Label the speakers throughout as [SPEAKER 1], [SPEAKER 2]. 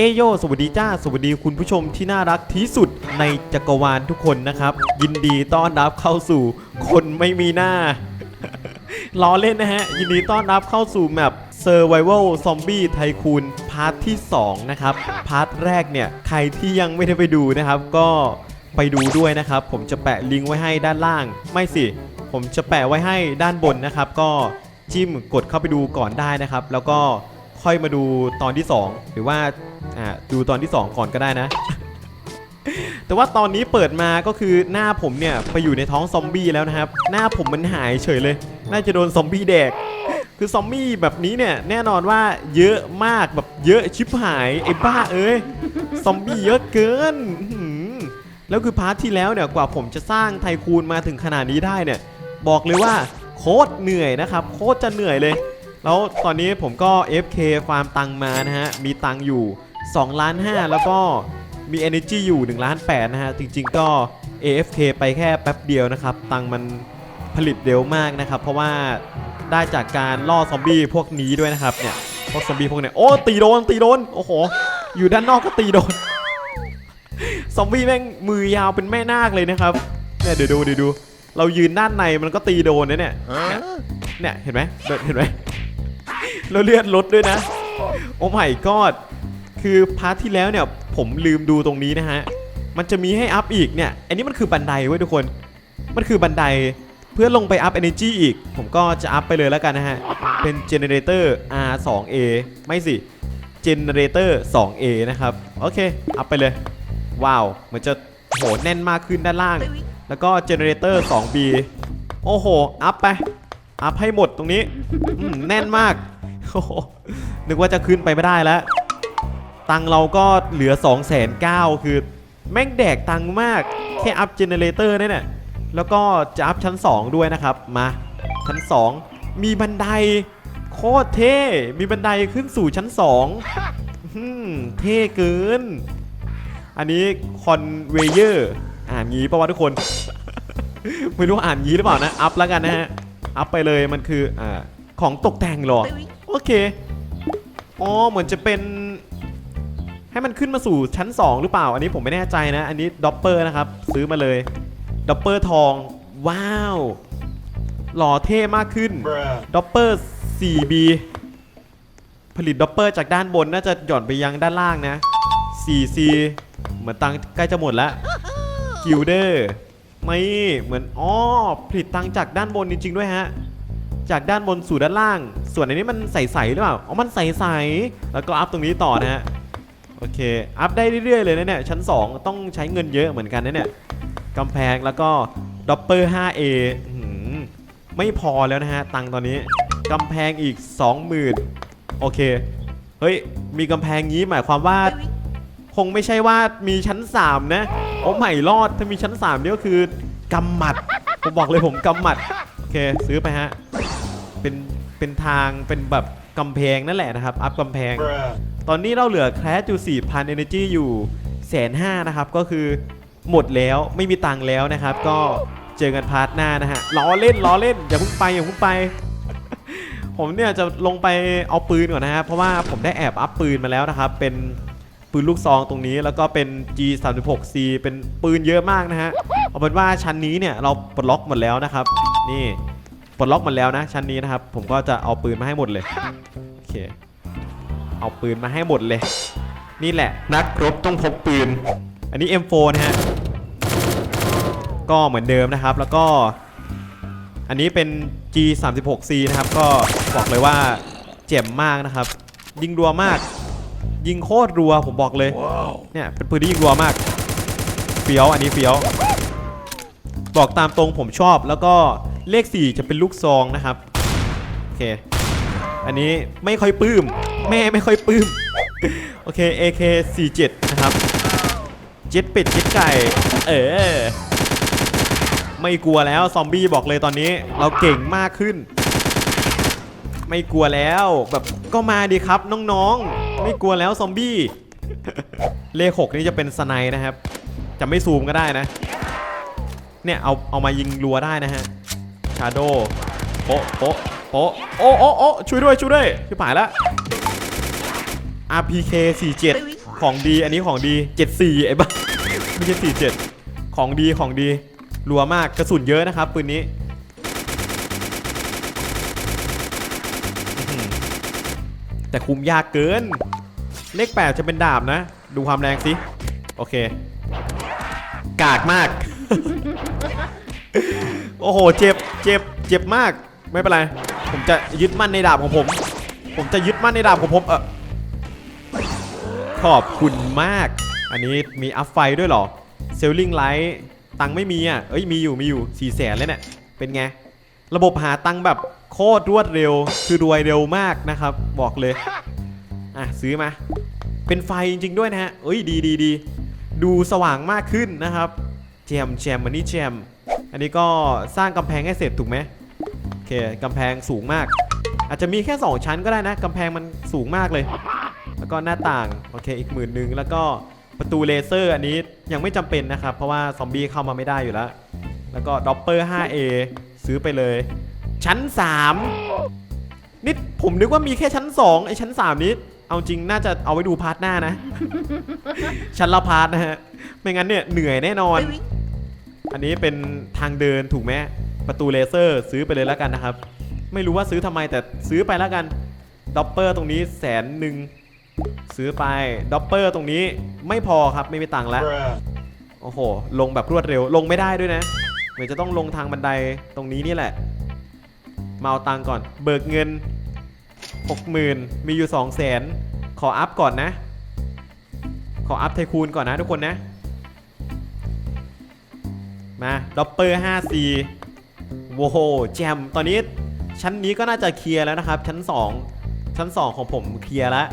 [SPEAKER 1] เอโยสวัสดีจ้า สวัสดีคุณผู้ชมที่น่ารักที่สุดในจักรวาลทุกคนนะครับ ยินดีต้อนรับเข้าสู่คนไม่มีหน้า ล้อเล่นนะฮะ ยินดีต้อนรับเข้าสู่แมป Survival Zombie Tycoon พาร์ทที่ 2 นะครับ พาร์ทแรกเนี่ย ใครที่ยังไม่ได้ไปดูนะครับ ก็ไปดูด้วยนะครับ ผมจะแปะลิงก์ไว้ให้ด้านล่าง ไม่สิ ผมจะแปะไว้ให้ด้านบนนะครับ ก็จิ้มกดเข้าไปดูก่อนได้นะครับ แล้วก็ ค่อยมาดูตอนที่ 2 หรือว่าอ่าดูตอนที่ 2 ก่อนก็ได้นะ แต่ว่าตอนนี้เปิดมาก็คือหน้าผมเนี่ยไปอยู่ในท้องซอมบี้แล้วนะครับ หน้าผมมันหายเฉยเลย น่าจะโดนซอมบี้แดก คือซอมบี้แบบนี้เนี่ยแน่นอนว่าเยอะมากแบบเยอะชิบหายไอ้บ้าเอ้ยซอมบี้เยอะเกินอื้อหือแล้วคือพาร์ทที่แล้วเนี่ยกว่าผมจะสร้างไทคูนมาถึงขนาดนี้ได้เนี่ย บอกเลยว่าโคตรเหนื่อยนะครับ โคตรจะเหนื่อยเลย แล้วตอนนี้ผมก็ FK ฟาร์มตังมานะฮะ มีตังอยู่2ล้าน5แล้วก็มี Energy อยู่1ล้าน8นะฮะ จริง ๆ ก็ AFK ไปแค่แป๊บเดียวนะครับ ตังมันผลิตเร็วมากนะครับ เพราะว่าได้จากการล่อซอมบี้พวกนี้ด้วยนะครับเนี่ยพวกซอมบี้พวกเนี้ยโอ้ตีโดนตีโดนโอ้โห อยู่ด้านนอกก็ตีโดนซอมบี้แม่งมือยาวเป็นแม่นาคเลยนะครับเนี่ยเดี๋ยวดูเดี๋ยวดู เรายืนด้านในมันก็ตีโดนนะเนี่ยเนี่ยเห็นไหมเห็นไหม เราเลือดลดด้วยนะ โอ้ไม่กอดคือพาร์ทที่แล้วเนี่ยผมลืมดูตรงนี้นะฮะ มันจะมีให้อัพอีกเนี่ย อันนี้มันคือบันไดเว้ยทุกคน มันคือบันไดเพื่อลงไปอัพ Energy อีก ผมก็จะอัพไปเลยแล้วกันนะฮะ เป็น Generator R2A ไม่สิ Generator 2A นะครับ โอเค อัพไปเลย ว้าว มันจะโหแน่นมากขึ้นด้านล่าง แล้วก็ Generator 2B โอ้โห อัพไป อัพให้หมดตรงนี้ แน่นมาก โอ้โหนึกว่าจะขึ้นไปไม่ได้แล้ว ตังเราก็เหลือ 2 9 0 0 0คือ แม่งแดกตังมาก แค่อัพเจเนเรเตอร์นี่เนี่ยแล้วก็จะอัพชั้น 2 ด้วยนะครับ มา ชั้น 2 มีบันได โคตรเท่ มีบันไดขึ้นสู่ชั้น 2อืมเท่เกิน อันนี้คอนเวเยอร์อ่านงี้ปะวะทุกคน ไม่รู้อ่านงี้หรือเปล่านะ อัพแล้วกันนะฮะ อัพไปเลยมันคืออ่าของตกแต่งหรอ โอเค อ๋อ เหมือนจะเป็น ให้มันขึ้นมาสู่ชั้น 2 หรือเปล่า อันนี้ผมไม่แน่ใจนะ อันนี้ด็อปเปอร์นะครับ ซื้อมาเลยด็อปเปอร์ทอง ว้าว หล่อเท่มากขึ้นด็อปเปอร์ 4B ผลิตด็อปเปอร์จากด้านบนน่าจะหย่อนไปยังด้านล่างนะ 4C เหมือนตังค์ใกล้จะหมดแล้วกิลเดอร์ไม่เหมือนอ๋อผลิตตังค์จากด้านบนจริงๆด้วยฮะ จากด้านบนสู่ด้านล่าง ส่วนอันนี้มันใสๆหรือเปล่าอ๋อมันใสๆแล้วก็อัพตรงนี้ต่อนะฮะโอเคอัพได้เรื่อยๆเลยนะเนี่ยชั้น 2 ต้องใช้เงินเยอะเหมือนกันนะเนี่ยกำแพงแล้วก็ดอปเปอร์ 5A ไม่พอแล้วนะฮะ ตังตอนนี้กำแพงอีก 20,000 โอเค เฮ้ย มีกำแพงงี้หมายความว่า คงไม่ใช่ว่ามีชั้น 3 นะ โอ้ไม่รอดถ้ามีชั้น3นี่ก็คือกำหมัด ผมบอกเลยผมกำหมัด โอเค ซื้อไปฮะ เป็นเป็นทางเป็นแบบกำแพงนั่นแหละนะครับ อัพกำแพง ตอนนี้เราเหลือแคสอยู่4,000 Energy อยู่แสนห้านะครับ ก็คือหมดแล้วไม่มีตังค์แล้วนะครับ ก็เจอกันพาร์ทหน้านะฮะล้อเล่นล้อเล่นอย่าเพิ่งไปอย่าเพิ่งไป ผมเนี่ยจะลงไปเอาปืนก่อนนะครับเพราะว่าผมได้แอบอัพปืนมาแล้วนะครับ เป็นปืนลูกซองตรงนี้แล้วก็เป็น G36C เป็นปืนเยอะมากนะฮะเอาเป็นว่าชั้นนี้เนี่ยเราปลดล็อกหมดแล้วนะครับ นี่ ปลดล็อกหมดแล้วนะ ชั้นนี้นะครับ ผมก็จะเอาปืนมาให้หมดเลยโอเคเอาปืนมาให้หมดเลย นี่แหละ นักรบต้องพกปืน อันนี้ M4 นะฮะก็เหมือนเดิมนะครับแล้วก็ อันนี้เป็น G36C นะครับ ก็บอกเลยว่าเจ็บมากนะครับ ยิงรัวมาก ยิงโคตรรัวผมบอกเลยเนี่ยเป็นปืนที่ยิงรัวมากเฟี้ยวอันนี้เฟี้ยวบอกตามตรงผมชอบแล้วก็ เลข 4 จะเป็นลูกซองนะครับ โอเค อันนี้ไม่ค่อยปื้ม แม่ไม่ค่อยปื้ม โอเค AK 47 นะครับ เจ็ดเป็ดเจ็ดไก่ เออ ไม่กลัวแล้วซอมบี้บอกเลยตอนนี้ เราเก่งมากขึ้น ไม่กลัวแล้วแบบก็มาดีครับน้องๆ ไม่กลัวแล้วซอมบี้ เลขหกนี่จะเป็นสไนนะครับ จะไม่ซูมก็ได้นะ เนี่ยเอาเอามายิงรัวได้นะฮะ ชาโดโปะโปะโปะโอ้โอ้โอ้ช่วยด้วยช่วยด้วยช่วยผ่านแล้ว RPK 47 ของดีอันนี้ของดี 74 ไอ้บ้าไม่ใช่47 ของดีของดีรัวมากกระสุนเยอะนะครับปืนนี้แต่คุมยากเกิน เลข8จะเป็นดาบนะ ดูความแรงสิ โอเค กากมาก โอ้โห เจ็บ เจ็บ เจ็บมาก ไม่เป็นไร ผมจะยึดมั่นในดาบของผม ผมจะยึดมั่นในดาบของผม เออขอบคุณมาก อันนี้มีอัพไฟด้วยหรอ เซลลิงไลท์ตังไม่มีอะ เอ้ย มีอยู่ มีอยู่4แสนเลยเนี่ย เป็นไง ระบบหาตังแบบโคตรรวดเร็ว คือรวยเร็วมากนะครับ บอกเลย อะ ซื้อมา เป็นไฟจริง ๆ ด้วยนะฮะ เอ้ย ดีดีดี ดูสว่างมากขึ้นนะครับ แจมแจมอันนี้แจม อันนี้ก็สร้างกำแพงให้เสร็จถูกไหมโอเคกำแพงสูงมาก อาจจะมีแค่ 2 ชั้นก็ได้นะกำแพงมันสูงมากเลย แล้วก็หน้าต่างโอเคอีกหมื่นหนึ่งแล้วก็ประตูเลเซอร์อันนี้ยังไม่จำเป็นนะครับ เพราะว่าซอมบี้เข้ามาไม่ได้อยู่แล้ว แล้วก็ด็อปเปอร์ 5A ซื้อไปเลย ชั้น 3 นี่ผมนึกว่ามีแค่ชั้น 2 ไอ้ชั้น 3 นี้ เอาจริงน่าจะเอาไว้ดูพาร์ทหน้านะ ชั้นละพาร์ทนะฮะ ไม่งั้นเนี่ยเหนื่อยแน่นอน อันนี้เป็นทางเดินถูกไหมประตูเลเซอร์ซื้อไปเลยแล้วกันนะครับ ไม่รู้ว่าซื้อทำไมแต่ซื้อไปแล้วกันด็อปเปอร์ตรงนี้แสนหนึ่งซื้อไปด็อปเปอร์ตรงนี้ไม่พอครับไม่มีตังค์แล้วโอ้โห ลงแบบรวดเร็วลงไม่ได้ด้วยนะเหมือนจะต้องลงทางบันไดตรงนี้นี่แหละมาเอาตังค์ก่อน เบิกเงิน 60,000 มีอยู่ 2 0 0 0 0 0 ขออัพก่อนนะ ขออัพไทคูนก่อนนะทุกคนนะ มาด็อปเปอร์ 5C โว้โหแจมตอนนี้ชั้นนี้ก็น่าจะเคลียร์แล้วนะครับ ชั้น 2 ชั้น 2 ของผมเคลียร์แล้ว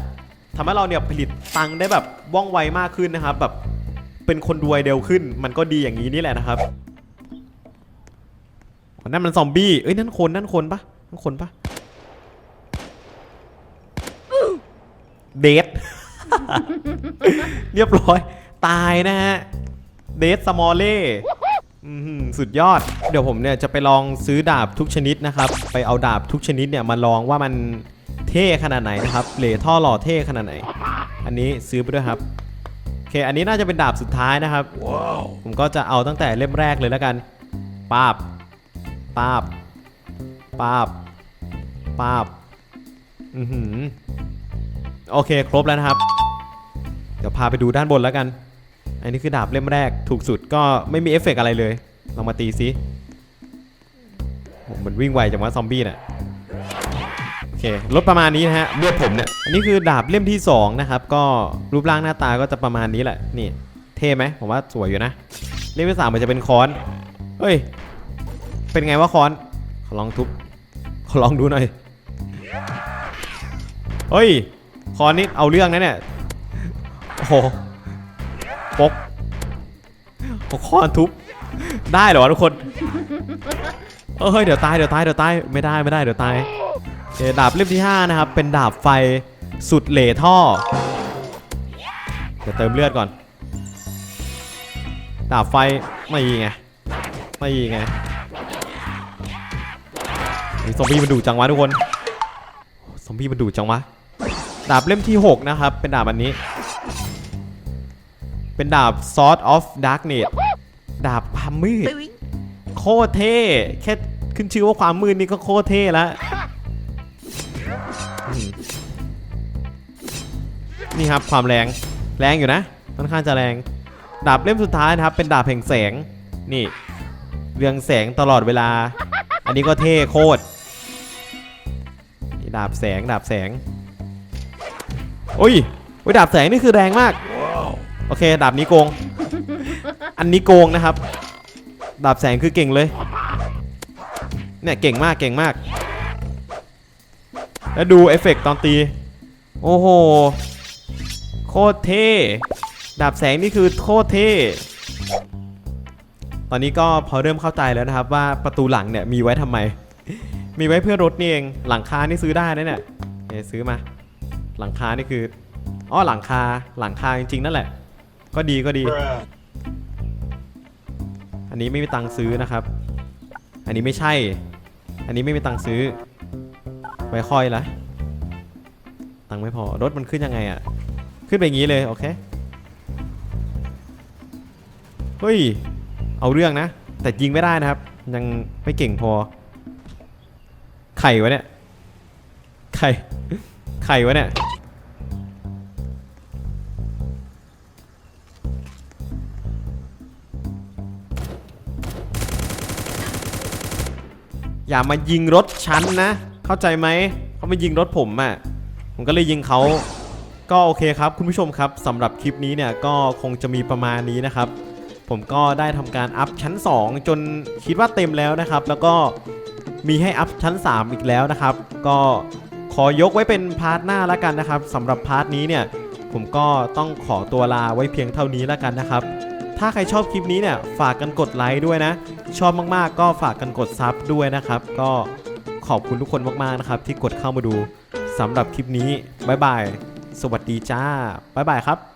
[SPEAKER 1] ทำให้เราเนี่ยผลิตตังค์ได้แบบว่องไวมากขึ้นนะครับ แบบเป็นคนรวยเร็วขึ้น มันก็ดีอย่างนี้นี่แหละนะครับนั่นมันซอมบี้เอ้ยนั่นคนนั่นคนปะนั่นคนปะเดทเรียบร้อย ตายนะฮะ เดทสมอลเล่ อื้อหือสุดยอด เดี๋ยวผมเนี่ยจะไปลองซื้อดาบทุกชนิดนะครับ ไปเอาดาบทุกชนิดเนี่ยมาลองว่ามันเท่ขนาดไหนนะครับเหล่ท่อหล่อเท่ขนาดไหน อันนี้ซื้อไปด้วยครับ โอเค อันนี้น่าจะเป็นดาบสุดท้ายนะครับ ผมก็จะเอาตั้งแต่เล่มแรกเลยแล้วกันปาบปาบปาบปาบอือหือ โอเค ครบแล้วนะครับ เดี๋ยวพาไปดูด้านบนแล้วกัน อันนี้คือดาบเล่มแรกถูกสุดก็ไม่มีเอฟเฟกต์อะไรเลยลองมาตีซิโหมันวิ่งไวจังวะซอมบี้น่ะโอเคลดประมาณนี้นะฮะเลือดผมเนี่ยอันนี้คือดาบเล่มที่2นะครับก็รูปร่างหน้าตาก็จะประมาณนี้แหละนี่เท่ไหมผมว่าสวยอยู่นะเล่มที่สามมันจะเป็นค้อนเฮ้ยเป็นไงวะค้อนขอลองทุบขอลองดูหน่อยเฮ้ยค้อนนี่เอาเรื่องนะเนี่ยโอ้โห ปกปกค้อนทุบ ได้เหรอวะทุกคน เอ้ยเดี๋ยวตายเดี๋ยวตายเดี๋ยวตายไม่ได้ไม่ได้เดี๋ยวตายเดาบเล่มที่ 5 นะครับ เป็นดาบไฟสุดเหล่ท่อเดี๋ยวเติมเลือดก่อน ดาบไฟไม่ยิงไงไม่ยิงไงนี่ซอมบี้มันดุจังวะทุกคนซอมบี้มันดุจังวะดาบเล่มที่ 6 นะครับ เป็นดาบอันนี้ เป็นดาบ Sword of Darkness ดาบความมืด โคตรเท่ แค่ขึ้นชื่อว่าความมืดนี่ก็โคตรเท่แล้วอืมนี่ครับความแรง แรงอยู่นะค่อนข้างจะแรง ดาบเล่มสุดท้ายนะครับ เป็นดาบแห่งแสง นี่ เรืองแสงตลอดเวลา อันนี้ก็เท่โคตรนี่ดาบแสง ดาบแสง โอ้ยโอ้ยดาบแสงนี่คือแรงมาก โอเค ดาบนี้โกง อันนี้โกงนะครับ ดาบแสงคือเก่งเลย เนี่ยเก่งมากเก่งมาก แล้วดูเอฟเฟกต์ตอนตี โอ้โห โคตรเท่ ดาบแสงนี่คือโคตรเท่ ตอนนี้ก็พอเริ่มเข้าใจแล้วนะครับว่าประตูหลังเนี่ยมีไว้ทำไม มีไว้เพื่อรถนี่เอง หลังคานี่ซื้อได้นะเนี่ยเดี๋ยซื้อมา หลังคานี่คืออ๋อหลังคา หลังคาจริงๆนั่นแหละ ก็ดีก็ดี อันนี้ไม่มีตังค์ซื้อนะครับ อันนี้ไม่ใช่ อันนี้ไม่มีตังค์ซื้อ ไว้ค่อยละตังค์ไม่พอ รถมันขึ้นยังไงอะขึ้นไปอย่างนี้เลย โอเค เฮ้ย เอาเรื่องนะ แต่ยิงไม่ได้นะครับ ยังไม่เก่งพอ ไข่วะเนี่ย ไข่ ไข่วะเนี่ย อย่ามายิงรถฉันนะ เข้าใจไหมเขามายิงรถผมอะ่ะผมก็เลยยิงเขาก็โอเคครับคุณผู้ชมครับสำหรับคลิปนี้เนี่ยก็คงจะมีประมาณนี้นะครับ ผมก็ได้ทำการอัพชั้น 2 จนคิดว่าเต็มแล้วนะครับ แล้วก็มีให้อัพชั้น 3 อีกแล้วนะครับ ก็ขอยกไว้เป็นพาร์ทหน้าแล้วกันนะครับสำหรับพาร์ทนี้เนี่ยผมก็ต้องขอตัวลาไว้เพียงเท่านี้แล้วกันนะครับ ถ้าใครชอบคลิปนี้เนี่ยฝากกันกดไลค์ด้วยนะ ชอบมากๆ ก็ฝากกันกดซับด้วยนะครับ ก็ขอบคุณทุกคนมากๆนะครับ ที่กดเข้ามาดูสำหรับคลิปนี้บ๊ายบาย สวัสดีจ้าบ๊ายบายครับ